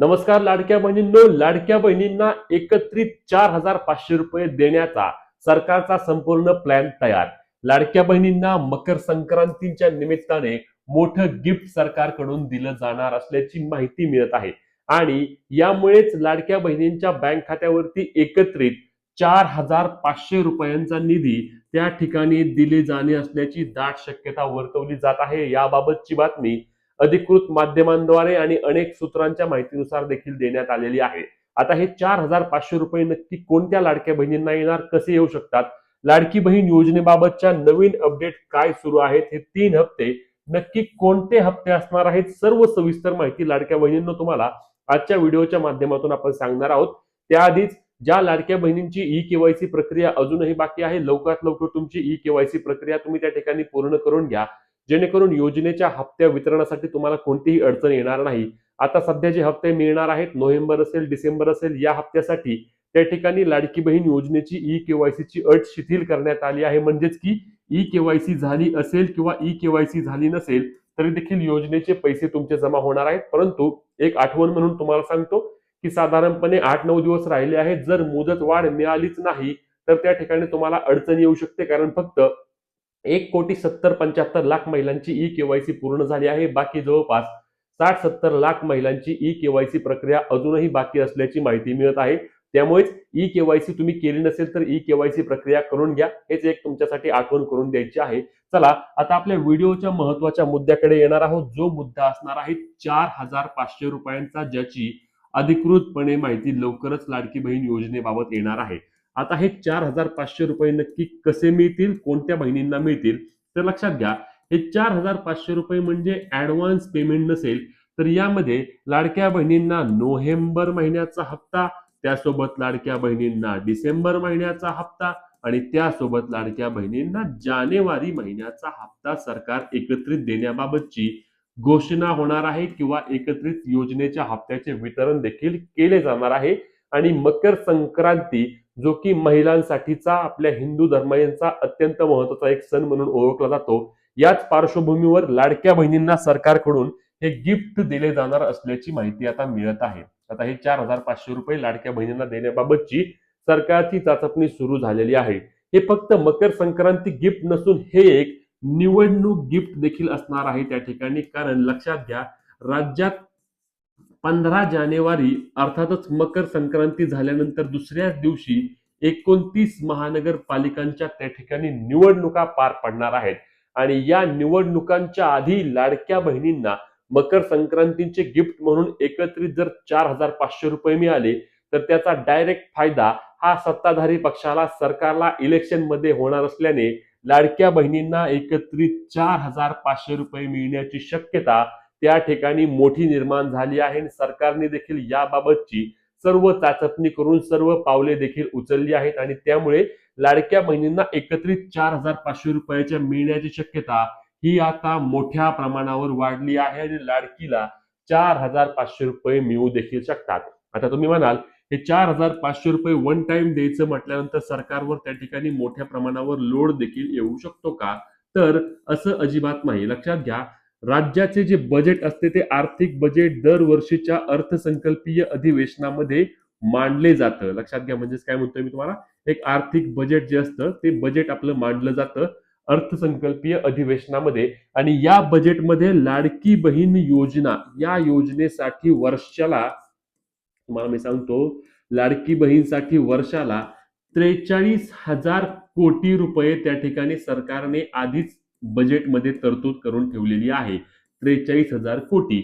नमस्कार लाडक्या बहिणींनो लाडक्या बहिणींना एकत्रित चार हजार पाचशे रुपये देण्याचा सरकारचा संपूर्ण प्लॅन तयार. लाडक्या बहिणींना मकर संक्रांतीच्या निमित्ताने मोठं गिफ्ट सरकारकडून दिलं जाणार असल्याची माहिती मिळत आहे. आणि यामुळेच लाडक्या बहिणींच्या बँक खात्यावरती एकत्रित चार हजार पाचशे रुपयांचा निधी त्या ठिकाणी दिले जाणे असल्याची दाट शक्यता वर्तवली जात आहे. याबाबतची बातमी अधिकृत माध्यमांद्वारे आणि अनेक सूत्रांच्या माहितीनुसार देखील देण्यात आलेली आहे. आता हे चार हजार पाचशे रुपये नक्की कोणत्या लाडक्या बहिणींना येणार कसे येऊ शकतात लाडकी बहीण योजनेबाबतच्या नवीन अपडेट काय सुरू आहेत हे तीन हप्ते नक्की कोणते हप्ते असणार आहेत सर्व सविस्तर माहिती लाडक्या बहिणींना तुम्हाला आजच्या व्हिडिओच्या माध्यमातून आपण सांगणार आहोत. त्याआधीच ज्या लाडक्या बहिणींची ई केवायसी प्रक्रिया अजूनही बाकी आहे लवकरात लवकर तुमची ई केवायसी प्रक्रिया तुम्ही त्या ठिकाणी पूर्ण करून घ्या. जेणेकरून योजनेच्या हप्त्या वितरणासाठी तुम्हाला कोणतीही अडचण येणार नाही. आता सध्या जे हप्ते मिळणार आहेत नोव्हेंबर असेल डिसेंबर असेल या हप्त्यासाठी त्या ठिकाणी लाडकी बहीण योजनेची ई केवायसीची अट शिथिल करण्यात आली आहे. म्हणजेच की ई केवायसी झाली असेल किंवा ई केवायसी झाली नसेल तरी देखील योजनेचे पैसे तुमचे जमा होणार आहेत. परंतु एक आठवण म्हणून तुम्हाला सांगतो की साधारणपणे आठ नऊ दिवस राहिले आहेत. जर मुदत वाढ मिळालीच नाही तर त्या ठिकाणी तुम्हाला अडचण येऊ शकते. कारण फक्त एक कोटी सत्तर पंच्याहत्तर लाख महिलांची ई केवायसी पूर्ण झाली आहे. बाकी जवळपास साठ सत्तर लाख महिलांची ई केवायसी प्रक्रिया अजूनही बाकी असल्याची माहिती मिळत आहे. त्यामुळेच ई केवायसी तुम्ही केली नसेल तर ई केवायसी प्रक्रिया करून घ्या. हेच एक तुमच्यासाठी आठवण करून द्यायची आहे. चला आता आपल्या व्हिडिओच्या महत्त्वाच्या मुद्द्याकडे येणार आहोत. जो मुद्दा असणार आहे चार हजार पाचशे रुपयांचा ज्याची अधिकृतपणे माहिती लवकरच लाडकी बहीण योजनेबाबत येणार आहे. आता हे चार हजार पाचशे रुपये नक्की कसे मिळतील कोणत्या बहिणींना मिळतील तर लक्षात घ्या हे चार हजार पाचशे रुपये म्हणजे ऍडव्हान्स पेमेंट नसेल तर यामध्ये लाडक्या बहिणींना नोव्हेंबर महिन्याचा हप्ता त्यासोबत लाडक्या बहिणींना डिसेंबर महिन्याचा हप्ता आणि त्यासोबत लाडक्या बहिणींना जानेवारी महिन्याचा हप्ता सरकार एकत्रित देण्याबाबतची घोषणा होणार आहे किंवा एकत्रित योजनेच्या हप्त्याचे वितरण देखील केले जाणार आहे. आणि मकर संक्रांती जो की महिलांसाठीचा आपल्या हिंदू धर्मियांचा अत्यंत महत्त्वाचा एक सण म्हणून ओळखला जातो. याच पार्श्वभूमीवर लाडक्या बहिणींना सरकारकडून हे गिफ्ट दिले जाणार असल्याची माहिती आता मिळत आहे. आता हे चार हजार पाचशे रुपये लाडक्या बहिणींना देण्याबाबतची सरकारची चाचपणी सुरू झालेली आहे. हे फक्त मकर संक्रांती गिफ्ट नसून हे एक निवडणूक गिफ्ट देखील असणार आहे त्या ठिकाणी. कारण लक्षात घ्या राज्यात पंधरा जानेवारी अर्थातच मकर संक्रांती झाल्यानंतर दुसऱ्याच दिवशी एकोणतीस महानगरपालिकांच्या त्या ठिकाणी निवडणुका पार पडणार आहेत. आणि या निवडणुकांच्या आधी लाडक्या बहिणींना मकर संक्रांतीचे गिफ्ट म्हणून एकत्रित जर चार हजार पाचशे रुपये मिळाले तर त्याचा डायरेक्ट फायदा हा सत्ताधारी पक्षाला सरकारला इलेक्शनमध्ये होणार असल्याने लाडक्या बहिणींना एकत्रित चार हजार पाचशे रुपये मिळण्याची शक्यता त्या ठिकाणी मोठी निर्माण झाली आहे आणि सरकारने देखील याबाबतची सर्व चाचपणी करून सर्व पावले देखील उचलली आहेत आणि त्यामुळे लाडक्या बहिणींना एकत्रित चार हजार पाचशे रुपयाच्या मिळण्याची शक्यता ही आता मोठ्या प्रमाणावर वाढली आहे आणि लाडकीला चार हजार पाचशे रुपये मिळू देखील शकतात. आता तुम्ही म्हणाल हे चार हजार पाचशे रुपये वन टाइम द्यायचं म्हटल्यानंतर सरकारवर त्या ठिकाणी मोठ्या प्रमाणावर लोड देखील येऊ शकतो का? तर असं अजिबात नाही. लक्षात घ्या राज्याचे जे बजेट असते ते आर्थिक बजेट दरवर्षीच्या अर्थसंकल्पीय अधिवेशनामध्ये मांडले जातं. लक्षात घ्या म्हणजेच काय म्हणतोय मी तुम्हाला? एक आर्थिक बजेट जे असतं ते बजेट आपलं मांडलं जातं अर्थसंकल्पीय अधिवेशनामध्ये. आणि या बजेटमध्ये लाडकी बहीण योजना या योजनेसाठी वर्षाला तुम्हाला मी सांगतो लाडकी बहीणसाठी वर्षाला त्रेचाळीस हजार कोटी रुपये त्या ठिकाणी सरकारने आधीच बजेटमध्ये तरतूद करून ठेवलेली आहे. त्रेचाळीस हजार कोटी.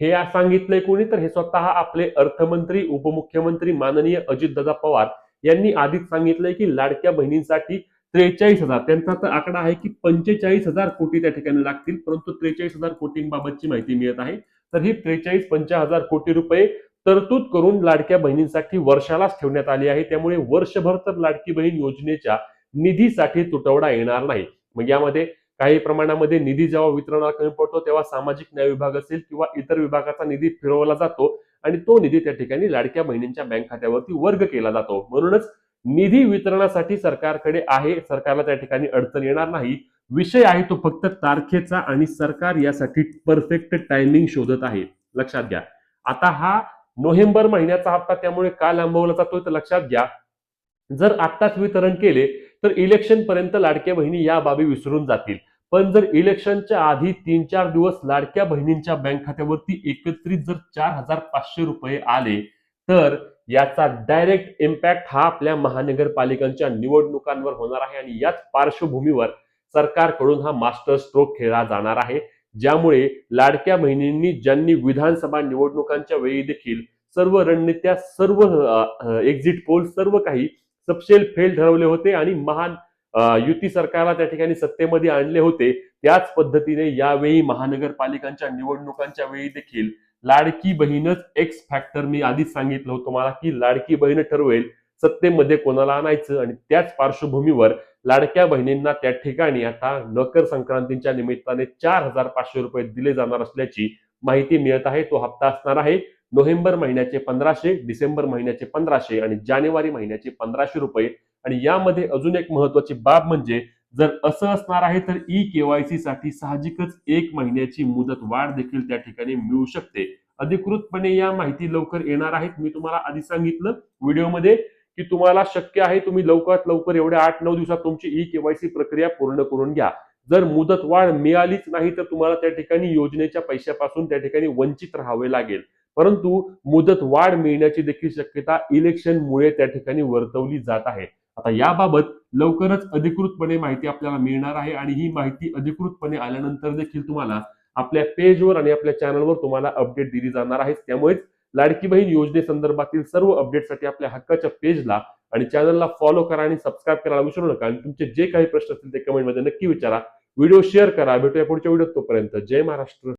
हे सांगितलंय कोणी? तर हे स्वतः आपले अर्थमंत्री उपमुख्यमंत्री माननीय अजितदादा पवार यांनी आधीच सांगितलंय की लाडक्या बहिणींसाठी त्रेचाळीस हजार. त्यांचा तर आकडा आहे की पंचेचाळीस हजार कोटी त्या ठिकाणी लागतील परंतु त्रेचाळीस हजार कोटींबाबतची माहिती मिळत आहे. तर ही त्रेचाळीस पंचा हजार कोटी रुपये तरतूद करून लाडक्या बहिणींसाठी वर्षालाच ठेवण्यात आली आहे. त्यामुळे वर्षभर तर लाडकी बहीण योजनेच्या निधीसाठी तुटवडा येणार नाही. मग यामध्ये काही प्रमाणामध्ये निधी जेव्हा वितरणाला कमी पडतो तेव्हा सामाजिक न्याय विभाग असेल किंवा इतर विभागाचा निधी फिरवला जातो आणि तो निधी त्या ठिकाणी लाडक्या बहिणींच्या बँक खात्यावरती वर्ग केला जातो. म्हणूनच निधी वितरणासाठी सरकारकडे आहे सरकारला त्या ठिकाणी अडचण येणार नाही. विषय आहे तो फक्त तारखेचा आणि सरकार यासाठी परफेक्ट टायमिंग शोधत आहे. लक्षात घ्या. आता हा नोव्हेंबर महिन्याचा हप्ता त्यामुळे का लांबवला जातोय तर लक्षात घ्या. जर आत्ताच वितरण केले तर इलेक्शन पर्यंत लाडक्या बहिणी या बाबी विसरून जातील. पण जर इलेक्शनच्या आधी तीन चार दिवस लाडक्या बहिणींच्या बँक खात्यावरती एकत्रित जर चार हजार पाचशे रुपये आले तर याचा डायरेक्ट इम्पॅक्ट हा आपल्या महानगरपालिकांच्या निवडणुकांवर होणार आहे आणि याच पार्श्वभूमीवर सरकारकडून हा मास्टर स्ट्रोक खेळला जाणार आहे. ज्यामुळे लाडक्या बहिणींनी ज्यांनी विधानसभा निवडणुकांच्या वेळी देखील सर्व रणनीत्या सर्व एक्झिट पोल सर्व काही सपशेल फेल ठरवले होते आणि महान युती सरकारला त्या ठिकाणी सत्तेमध्ये आणले होते. त्याच पद्धतीने यावेळी महानगरपालिकांच्या निवडणुकांच्या वेळी देखील लाडकी बहीणच एक्स फॅक्टर मी आधीच सांगितलं होतं मला की लाडकी बहीण ठरवेल सत्तेमध्ये कोणाला आणायचं आणि त्याच पार्श्वभूमीवर लाडक्या बहिणींना त्या ठिकाणी आता मकर संक्रांतीच्या निमित्ताने चार हजार पाचशे रुपये दिले जाणार असल्याची माहिती मिळत आहे. तो हप्ता असणार आहे. नोव्हेंबर महिन्याचे पंधराशे डिसेंबर महिन्याचे पंधराशे आणि जानेवारी महिन्याचे पंधराशे रुपये. आणि यामध्ये अजून एक महत्वाची बाब म्हणजे जर असं असणार आहे तर ई केवायसी साठी साहजिकच एक महिन्याची मुदत वाढ देखील त्या ठिकाणी मिळू शकते. अधिकृतपणे या माहिती लवकर येणार आहेत. मी तुम्हाला आधी सांगितलं व्हिडिओमध्ये की तुम्हाला शक्य आहे तुम्ही लवकरात लवकर एवढ्या आठ नऊ दिवसात तुमची ई केवायसी प्रक्रिया पूर्ण करून घ्या. जर मुदत वाढ मिळालीच नाही तर तुम्हाला त्या ठिकाणी योजनेच्या पैशापासून त्या ठिकाणी वंचित राहावे लागेल. परंतु मुदत वाढ मिळण्याची देखील शक्यता इलेक्शनमुळे त्या ठिकाणी वर्तवली जात आहे. आता याबाबत लवकरच अधिकृतपणे माहिती आपल्याला मिळणार आहे आणि ही माहिती अधिकृतपणे आल्यानंतर देखील तुम्हाला आपल्या पेजवर आणि आपल्या चॅनलवर तुम्हाला अपडेट दिली जाणार आहे. त्यामुळेच लाडकी बहीण योजनेसंदर्भातील सर्व अपडेटसाठी आपल्या हक्काच्या पेजला आणि चॅनलला फॉलो करा आणि सबस्क्राईब करायला विसरू नका. आणि तुमचे जे काही प्रश्न असतील ते कमेंटमध्ये नक्की विचारा. व्हिडिओ शेअर करा. भेटूया पुढच्या व्हिडिओ तोपर्यंत. जय महाराष्ट्र.